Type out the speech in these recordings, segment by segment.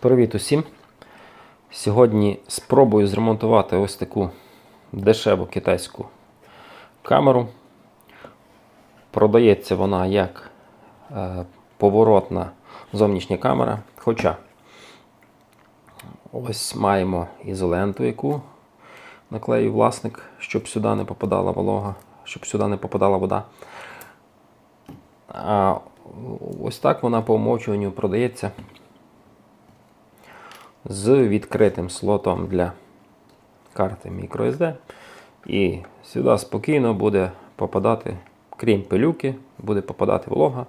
Привіт усім! Сьогодні спробую зремонтувати ось таку дешеву китайську камеру. Продається вона як е, поворотна зовнішня камера. Хоча ось маємо ізоленту, яку наклеїв власник, щоб сюди не попадала волога, щоб сюди не попадала вода. А ось так вона по умовчуванню продається з відкритим слотом для карти microSD. І сюди спокійно буде попадати, крім пилюки, буде попадати волога.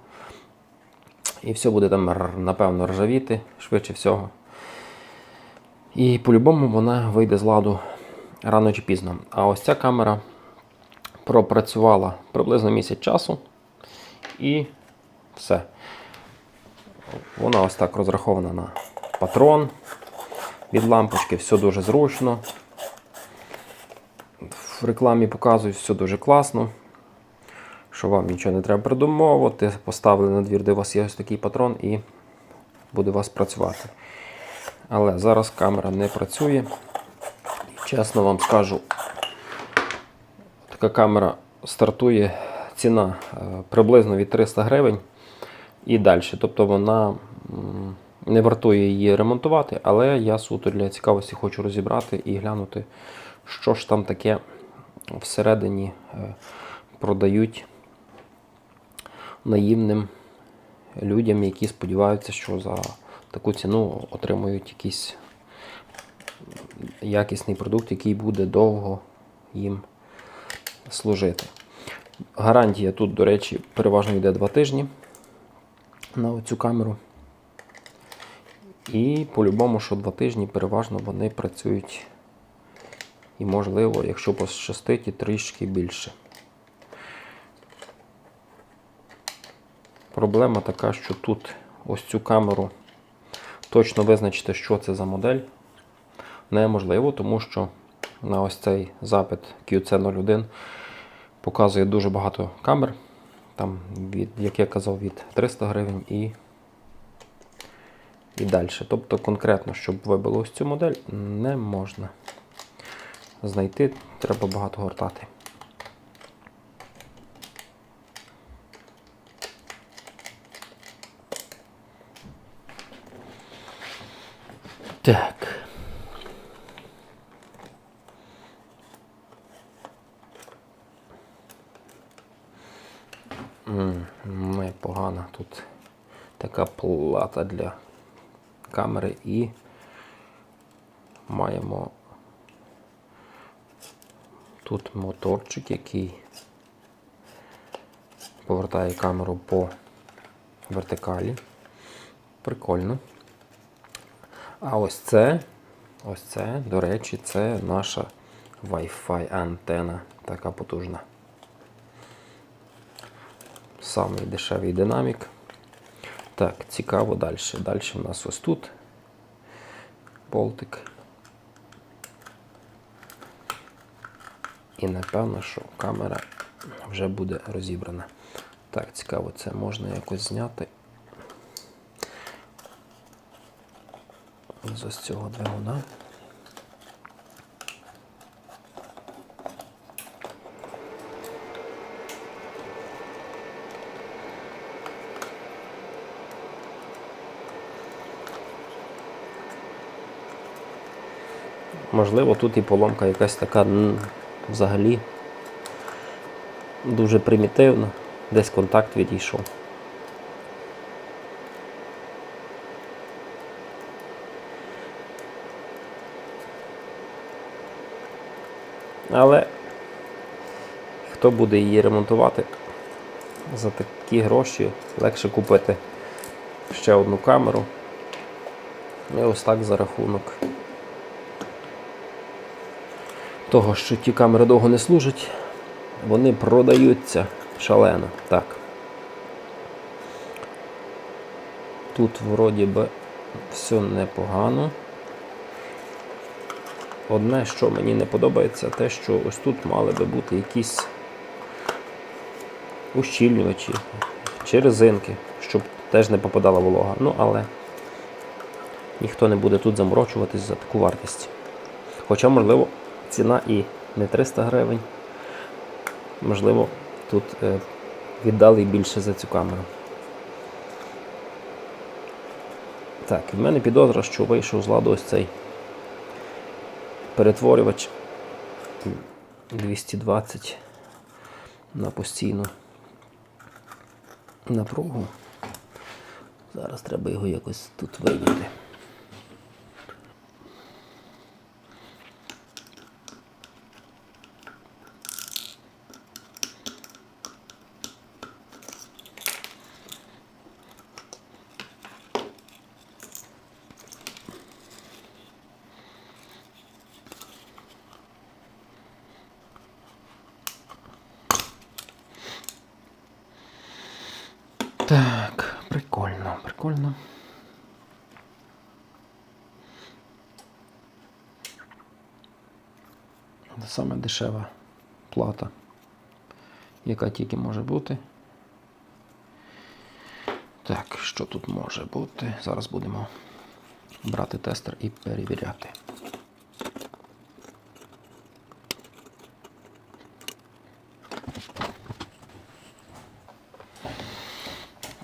І все буде там, напевно, ржавіти, швидше всього. І по-любому вона вийде з ладу рано чи пізно. А ось ця камера пропрацювала приблизно місяць часу. І все. Вона ось так розрахована на патрон від лампочки, все дуже зручно. В рекламі показують все дуже класно. Що вам нічого не треба придумовувати. Поставили на двір, де у вас є ось такий патрон, і буде у вас працювати. Але зараз камера не працює. Чесно вам скажу, така камера стартує ціна е, приблизно від 300 гривень і далі. Тобто вона не вартує її ремонтувати, але я суто для цікавості хочу розібрати і глянути, що ж там таке всередині е, продають наївним людям, які сподіваються, що за таку ціну отримують якийсь якісний продукт, який буде довго їм служити. Гарантія тут, до речі, переважно йде 2 тижні на цю камеру. І по-любому, що 2 тижні переважно вони працюють. І, можливо, якщо пощастить, і трішки більше. Проблема така, що тут ось цю камеру точно визначити, що це за модель, неможливо, тому що на ось цей запит QC01 показує дуже багато камер. Там, від, як я казав, від 300 гривень і, і далі. Тобто конкретно, щоб вибило цю модель, не можна знайти, треба багато гортати. Так. Непогана тут така плата для камери і маємо тут моторчик, який повертає камеру по вертикалі. Прикольно. А ось це, ось це, до речі, це наша Wi-Fi антена, така потужна. Самий дешевий динамік. Так, цікаво далі. Далі в нас ось тут болтик. І напевно, що камера вже буде розібрана. Так, цікаво, це можна якось зняти. з ось цього двигуна. Можливо, тут і поломка якась така взагалі дуже примітивна, десь контакт відійшов. Але хто буде її ремонтувати за такі гроші, легше купити ще одну камеру. І ось так за рахунок того, що ті камери довго не служать, вони продаються шалено. Так. Тут вроді би все непогано. Одне, що мені не подобається, те, що ось тут мали би бути якісь ущільнювачі чи резинки, щоб теж не попадала волога. Ну, але ніхто не буде тут заморочуватись за таку вартість. Хоча, можливо, ціна і не 300 гривень. Можливо, тут е, віддали більше за цю камеру. Так, в мене підозра, що вийшов з ладу ось цей перетворювач 220 на постійну напругу. Зараз треба його якось тут вийняти. Так, прикольно, прикольно. Це саме дешева плата, яка тільки може бути. Так, що тут може бути? Зараз будемо брати тестер і перевіряти.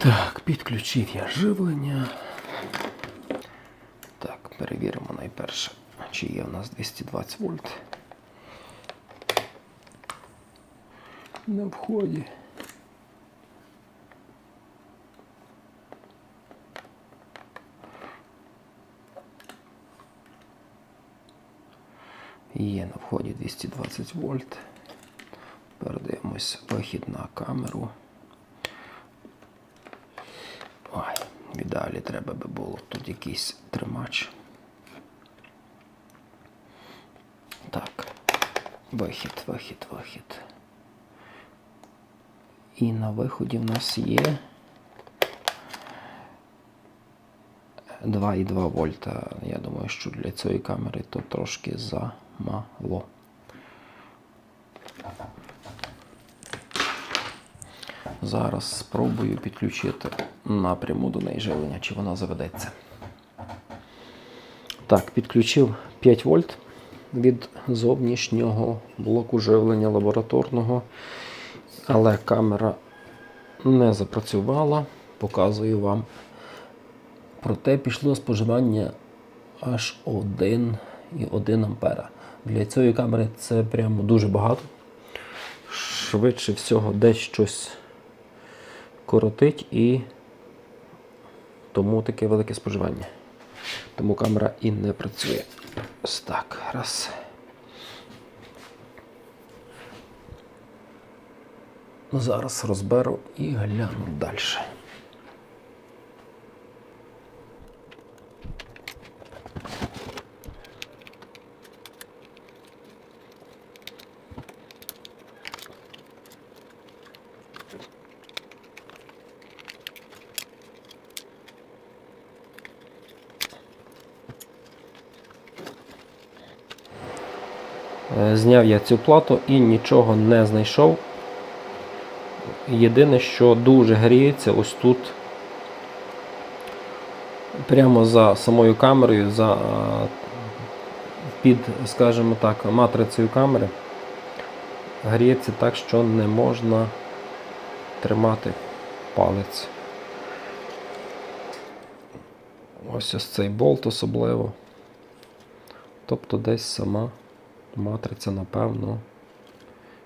Так, підключив я живлення. Так, перевіримо найперше, чи є у нас 220 вольт. На вході. Є на вході 220 вольт. Передаємось вихід на камеру. Ой, в ідеалі треба би було тут якийсь тримач. Так, вихід, вихід, вихід. І на виході в нас є 2,2 вольта. Я думаю, що для цієї камери то трошки замало. Зараз спробую підключити напряму до неї живлення, чи вона заведеться. Так, підключив 5 вольт від зовнішнього блоку живлення лабораторного, але камера не запрацювала. Показую вам. Проте пішло споживання аж 1,1 ампера. Для цієї камери це прямо дуже багато. Швидше всього, десь щось коротить і тому таке велике споживання. Тому камера і не працює. Ось так, раз. Зараз розберу і гляну далі. Зняв я цю плату і нічого не знайшов. Єдине, що дуже гріється ось тут, прямо за самою камерою, за е, під, скажімо так, матрицею камери, гріється так, що не можна тримати палець. Ось ось цей болт особливо. Тобто десь сама матриця, напевно,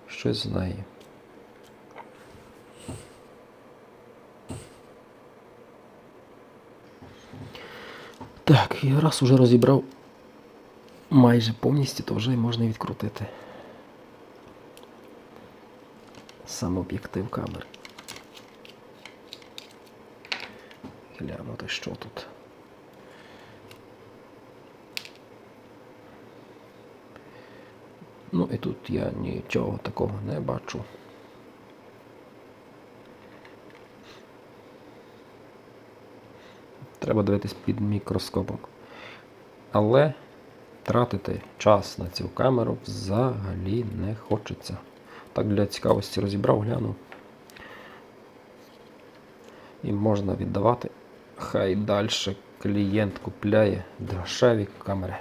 щось з неї. Так, і раз уже розібрав майже повністю, то вже можна відкрутити сам об'єктив камери. Глянути, що тут. Ну і тут я нічого такого не бачу. Треба дивитись під мікроскопом. Але тратити час на цю камеру взагалі не хочеться. Так для цікавості розібрав, глянув. І можна віддавати. Хай далі клієнт купляє дешеві камери.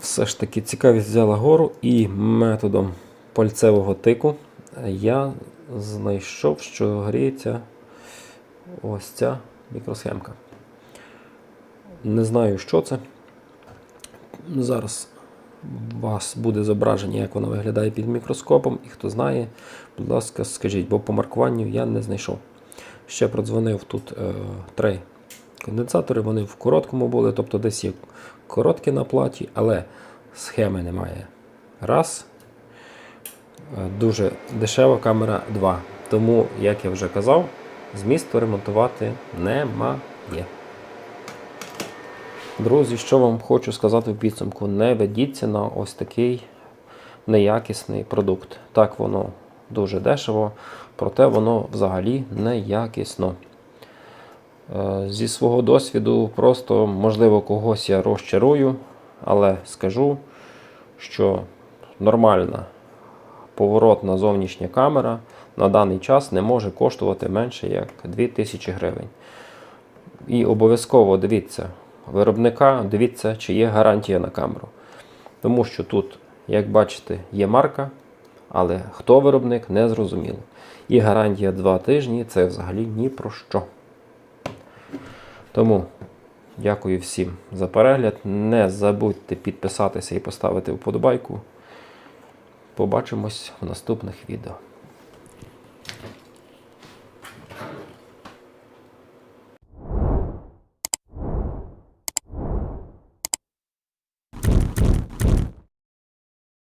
Все ж таки цікавість взяла гору і методом пальцевого тику я знайшов, що гріється ось ця мікросхемка. Не знаю, що це. Зараз у вас буде зображення, як вона виглядає під мікроскопом, і хто знає, будь ласка, скажіть, бо по маркуванню я не знайшов. Ще продзвонив тут е, три конденсатори, вони в короткому були, тобто десь є короткі на платі, але схеми немає. Раз. Е, Дуже дешева камера 2. Тому, як я вже казав, змісту ремонтувати немає. Друзі, що вам хочу сказати в підсумку, не ведіться на ось такий неякісний продукт. Так воно дуже дешево, проте воно взагалі неякісно. Е, Зі свого досвіду, просто, можливо, когось я розчарую, але скажу, що нормальна поворотна зовнішня камера на даний час не може коштувати менше як 2000 гривень. І обов'язково дивіться виробника, дивіться, чи є гарантія на камеру. Тому що тут, як бачите, є марка, але хто виробник, не зрозуміло. І гарантія 2 тижні це взагалі ні про що. Тому дякую всім за перегляд. Не забудьте підписатися і поставити вподобайку. Побачимось в наступних відео.